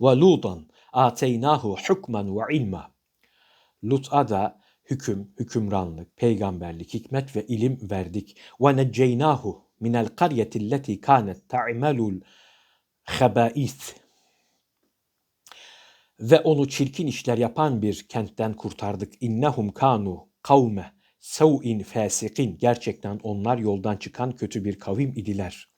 ve Lutan ateynahu hukmen ve ilma. Lut'a da hüküm, hükümranlık, peygamberlik, hikmet ve ilim verdik. Ve necceynahu minel qaryeti lleti kanet ta'melul habais. Ve onu çirkin işler yapan bir kentten kurtardık. İnnehum kanu kavme sev'in fasikin. Gerçekten onlar yoldan çıkan kötü bir kavim idiler.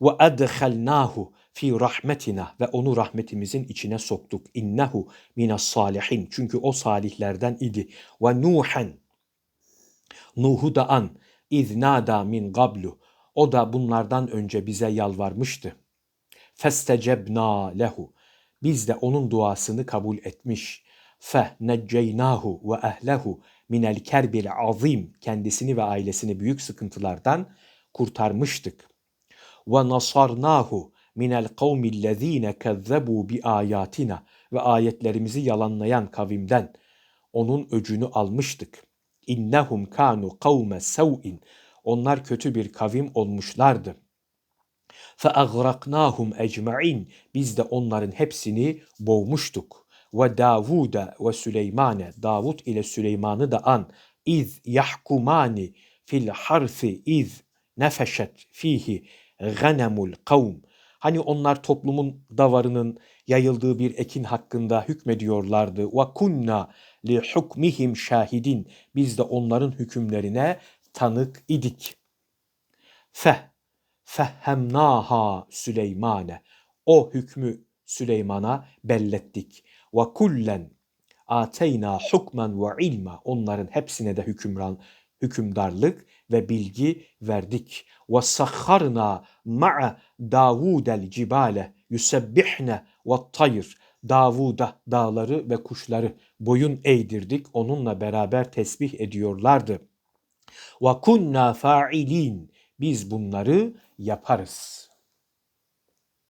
Ve edhalnahu fi rahmetina ve onu rahmetimizin içine soktuk. İnnehu minas salihin. Çünkü o salihlerden idi. Ve Nuhen Nuh'u da an iznada min gablu. O da bunlardan önce bize yalvarmıştı. Festecebna lehu. Biz de onun duasını kabul etmiş. Fe necceynahu ve ehlehu minel kerbil azim. Kendisini ve ailesini büyük sıkıntılardan kurtarmıştık. Ve nasarnahu minel kavmillezine kezzebu bi ayatina ve ayetlerimizi yalanlayan kavimden onun öcünü almıştık. İnnehum kanu kavme sev'in. Onlar kötü bir kavim olmuşlardı. فَاَغْرَقْنَاهُمْ اَجْمَعِينَ Biz de onların hepsini boğmuştuk. Ve Davuda ve Süleymane, Davud ile Süleyman'ı da an. İz yahkumani fil harfi iz nefeşet fihi ghanemul kavm. Hani onlar toplumun davarının yayıldığı bir ekin hakkında hükmediyorlardı. Ve kunna li hukmihim şahidin. Biz de onların hükümlerine tanık idik. Feh fehhemnaha Süleymane. O hükmü Süleyman'a bellettik. Ve kullen ateyna hukmen ve ilma. Onların hepsine de hükümran, hükümdarlık ve bilgi verdik. Ve sahharna ma'a Davudel cibale yusebbihne ve tayr. Davud'a dağları ve kuşları boyun eğdirdik. Onunla beraber tesbih ediyorlardı. Ve kunna fa'ilin. Biz bunları yaparız.